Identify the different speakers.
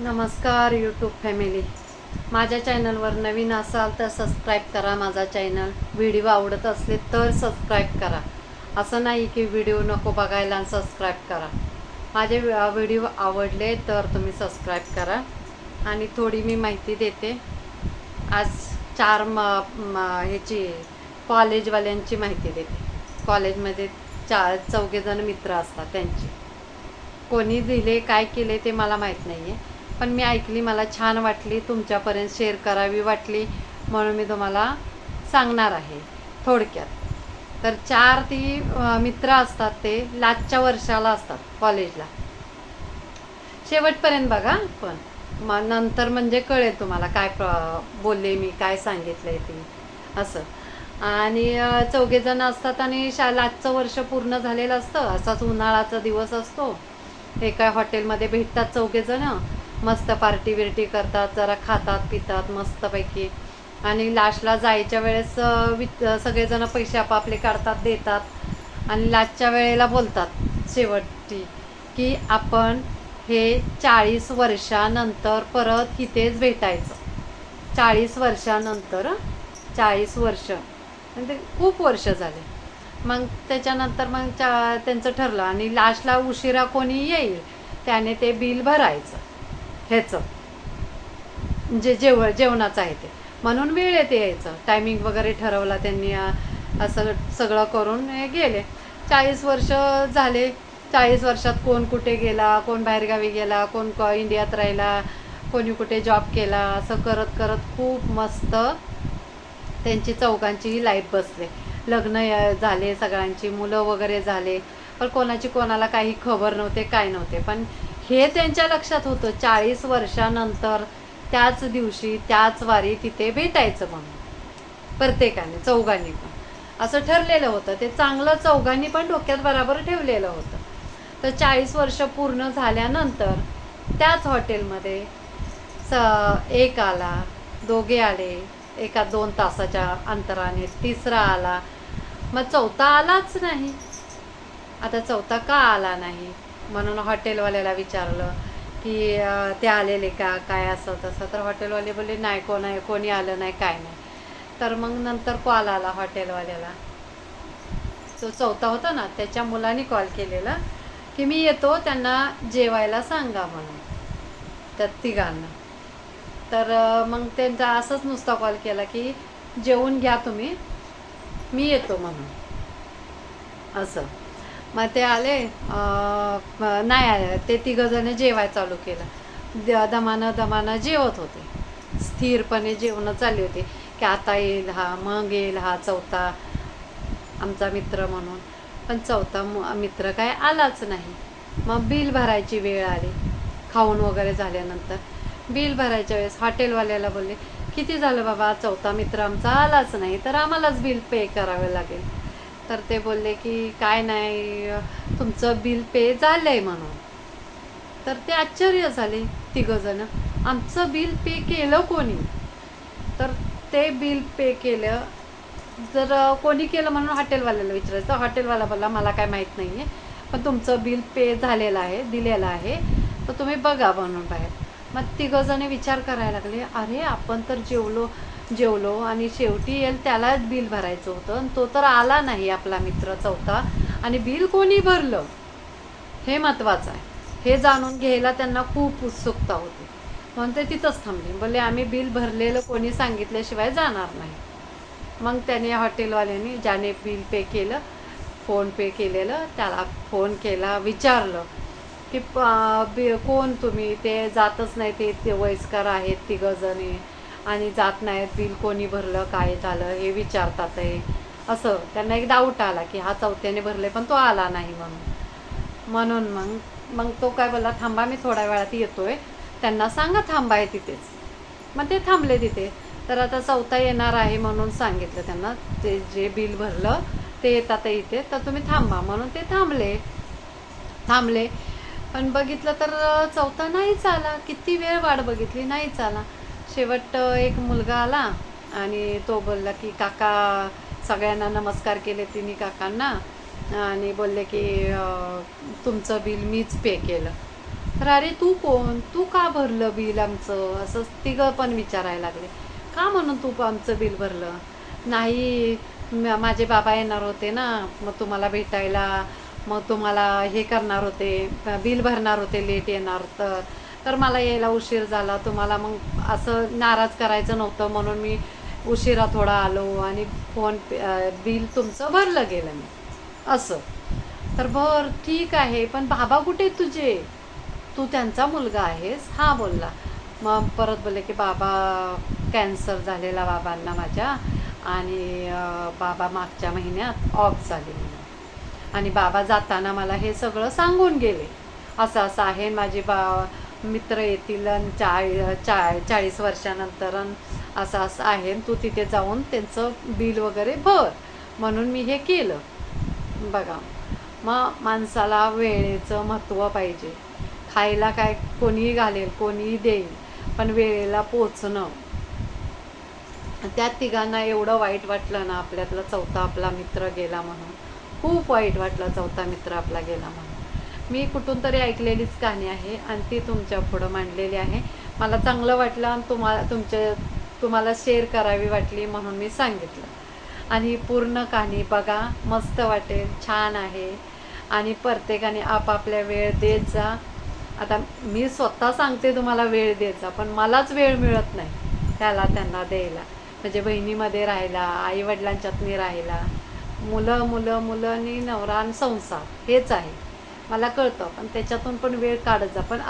Speaker 1: नमस्कार YouTube family माझ्या चॅनलवर नवीन असाल तर सबस्क्राईब करा माझा चॅनल व्हिडिओ आवडत असले तर सबस्क्राईब करा. असं नाही की व्हिडिओ नको बघायला आणि सबस्क्राईब करा. माझे व्हिडिओ आवडले तर तुम्ही सबस्क्राईब करा. आणि थोडी मी माहिती देते. आज चार म ह्याची कॉलेजवाल्यांची माहिती देते. कॉलेजमध्ये चार चौघेजण मित्र असतात त्यांची. कोणी दिले काय केले ते मला माहीत नाही आहे पण मी ऐकली मला छान वाटली तुमच्यापर्यंत शेअर करावी वाटली म्हणून मी तुम्हाला सांगणार आहे थोडक्यात. तर चार ती मित्र असतात ते लास्टच्या वर्षाला असतात कॉलेजला शेवटपर्यंत बघा पण. मग नंतर म्हणजे कळेल तुम्हाला काय प्र बोलले मी काय सांगितलंय ते. असं. आणि चौघेजण असतात आणि शा लास्टचं वर्ष पूर्ण झालेलं असतं. असाच उन्हाळाचा दिवस असतो. एका हॉटेलमध्ये भेटतात चौघेजणं मस्त पार्टी बिर्टी करतात जरा खातात पितात मस्तपैकी. आणि लास्टला जायच्या वेळेस वि विच सगळेजण पैसे आपापले काढतात देतात. आणि लास्टच्या वेळेला बोलतात शेवटी की आपण हे चाळीस वर्षानंतर परत इथेच भेटायचं. चाळीस वर्षानंतर चाळीस वर्ष. ते खूप वर्ष झाले. मग त्याच्यानंतर मग चा त्यांचं ठरलं आणि लास्टला उशिरा कोणी येईल त्याने ते बिल भरायचं. ह्याचं. जे जेव जेवणाचं आहे ते. म्हणून वेळेत यायचं. टायमिंग वगैरे ठरवला त्यांनी असं सगळं करून हे गेले. चाळीस वर्ष झाले. चाळीस वर्षात कोण कुठे गेला कोण बाहेरगावी गेला कोण क- इंडियात राहिला कोणी कुठे जॉब केला असं करत करत खूप मस्त त्यांची चौघांचीही लाईफ बसले. लग्न झाले सगळ्यांची मुलं वगैरे झाले. पण कोणाची कोणाला काही खबर नव्हते काय नव्हते. पण हे त्यांच्या लक्षात होतं. चाळीस वर्षानंतर त्याच दिवशी त्याच वारी तिथे भेटायचं म्हणून. प्रत्येकाने चौघांनी पण. असं ठरलेलं होतं. ते चांगलं चौघांनी पण डोक्यात बराबर ठेवलेलं होतं. तर चाळीस वर्ष पूर्ण झाल्यानंतर त्याच हॉटेलमध्ये स एक आला. दोघे आले. एका दोन तासाच्या अंतराने तिसरा आला. मग चौथा आलाच नाही. आता चौथा का आला नाही? म्हणून हॉटेलवाल्याला विचारलं की ते आलेले का? काय असं तसं? तर हॉटेलवाले बोलले नाही कोण आहे? कोणी आलं नाही? काय नाही. तर मग नंतर कॉल आला हॉटेलवाल्याला. तो चौथा होता ना त्याच्या मुलाने कॉल केलेला की मी येतो त्यांना जेवायला सांगा म्हणून. त्या तिघांना. तर मग त्यांचा असंच नुसता कॉल केला की जेवून घ्या तुम्ही मी येतो म्हणून. असं. मग ते आले नाही आले. ते तिघंजण जेवाय चालू केलं. द- दमानं दमानं जेवत होते. स्थिरपणे जेवणं चालली होती. की आता येईल हा मग येईल हा चौथा आमचा मित्र म्हणून. पण चौथा मित्र काय आलाच नाही. मग बिल भरायची वेळ आली. खाऊन वगैरे झाल्यानंतर. बिल भरायच्या वेळेस हॉटेलवाल्याला बोलले किती झालं बाबा? चौथा मित्र आमचा आलाच नाही. तर आम्हालाच बिल पे करावे लागेल. तर ते बोलले की काय नाही तुमचं बिल पे झालं आहे म्हणून. तर ते आश्चर्य झाले तिघंजणं. आमचं बिल पे केलं कोणी? तर ते बिल पे केलं. जर कोणी केलं म्हणून हॉटेलवाल्याला विचारायचं हॉटेलवाला बोलला मला काय माहीत नाही आहे पण तुमचं बिल पे झालेलं आहे दिलेलं आहे तर तुम्ही बघा म्हणून बाहेर. मग तिघंजणे विचार करायला लागले अरे आपण तर जेवलो जेवलो आणि शेवटी येईल त्यालाच बिल भरायचं होतं आणि तो तर आला नाही आपला मित्र चौथा. आणि बिल कोणी भरलं? हे महत्त्वाचं आहे. हे जाणून घ्यायला त्यांना खूप उत्सुकता होती. म्हणून ते तिथंच थांबले. बोलले आम्ही बिल भरलेलं कोणी सांगितल्याशिवाय जाणार नाही. मग त्याने हॉटेलवाल्याने ज्याने बिल पे केलं फोन पे केलेलं त्याला फोन केला विचारलं की प- कोण तुम्ही? ते जातच नाही ते ते वयस्कर आहेत तिघंजणी. आणि जात नाहीत बिल कोणी भरलं काय झालं हे विचारतात आहे असं त्यांना एक डाऊट आला की हा चौथ्याने भरले पण तो आला नाही म्हणून. म्हणून मग मग तो काय बोलला थांबा मी थोड्या वेळात येतोय. त्यांना सांगा थांबाय तिथेच. मग ते थांबले तिथे. तर आता चौथा येणार आहे म्हणून सांगितलं त्यांना ते जे बिल भरलं ते येतात इथे तर तुम्ही थांबा. म्हणून ते थांबले. थांबले. पण बघितलं तर चौथा नाहीच आला. किती वेळ वाट बघितली नाहीच आला. शेवट एक मुलगा आला आणि तो बोलला की काका सगळ्यांना नमस्कार केले तिन्ही काकांना आणि बोलले की तुमचं बिल मीच पे केलं. तर अरे तू कोण? तू का भरलं बिल आमचं? असं तिघं पण विचारायला लागले. का म्हणून तू आमचं बिल भरलं? नाही माझे बाबा येणार होते ना मग तुम्हाला भेटायला मग तुम्हाला हे करणार होते बिल भरणार होते लेट येणार तर. तर मला यायला उशीर झाला. तुम्हाला मग असं नाराज करायचं नव्हतं म्हणून मी उशिरा थोडा आलो आणि फोन पे बिल तुमचं भरलं गेलं मी. असं. तर बर ठीक आहे. पण बाबा कुठे आहेत तुझे? तू त्यांचा मुलगा आहेस? हा बोलला. मग परत बोलले की बाबा कॅन्सर झालेला बाबांना माझ्या आणि बाबा मागच्या महिन्यात ऑफ झाले आणि बाबा जाताना मला हे सगळं सांगून गेले. असं असं आहे माझे बा मित्र येतील आणि चाळी चा चाळीस वर्षानंतर असं असं आहे. तू तिथे जाऊन त्यांचं बिल वगैरे भर. म्हणून मी हे केलं. बघा मग माणसाला वेळेचं महत्त्व पाहिजे. खायला काय कोणीही घालेल कोणीही देईल पण वेळेला पोचणं. त्या तिघांना एवढं वाईट वाटलं ना आपल्यातला चौथा आपला मित्र गेला म्हणून. खूप वाईट वाटलं चौथा मित्र आपला गेला म्हणून. मी कुठून तरी ऐकलेलीच कहाणी आहे आणि ती तुमच्या पुढं मांडलेली आहे. मला चांगलं वाटलं आणि तुम्हाला तुमच्या तुम्हाला शेअर करावी वाटली म्हणून मी सांगितलं. आणि पूर्ण कहाणी बघा मस्त वाटेल छान आहे. आणि प्रत्येकाने आपापल्या वेळ देत जा. आता मी स्वतः सांगते तुम्हाला वेळ देत जा पण मलाच वेळ मिळत नाही त्याला त्यांना द्यायला. म्हणजे बहिणीमध्ये राहायला आईवडिलांच्यातनी राहिला राहायला. मुलं मुलं मुलं आणि नवरा आणि संसार हेच आहे. मला कळतं पण त्याच्यातून पण वेळ काढत जा. पण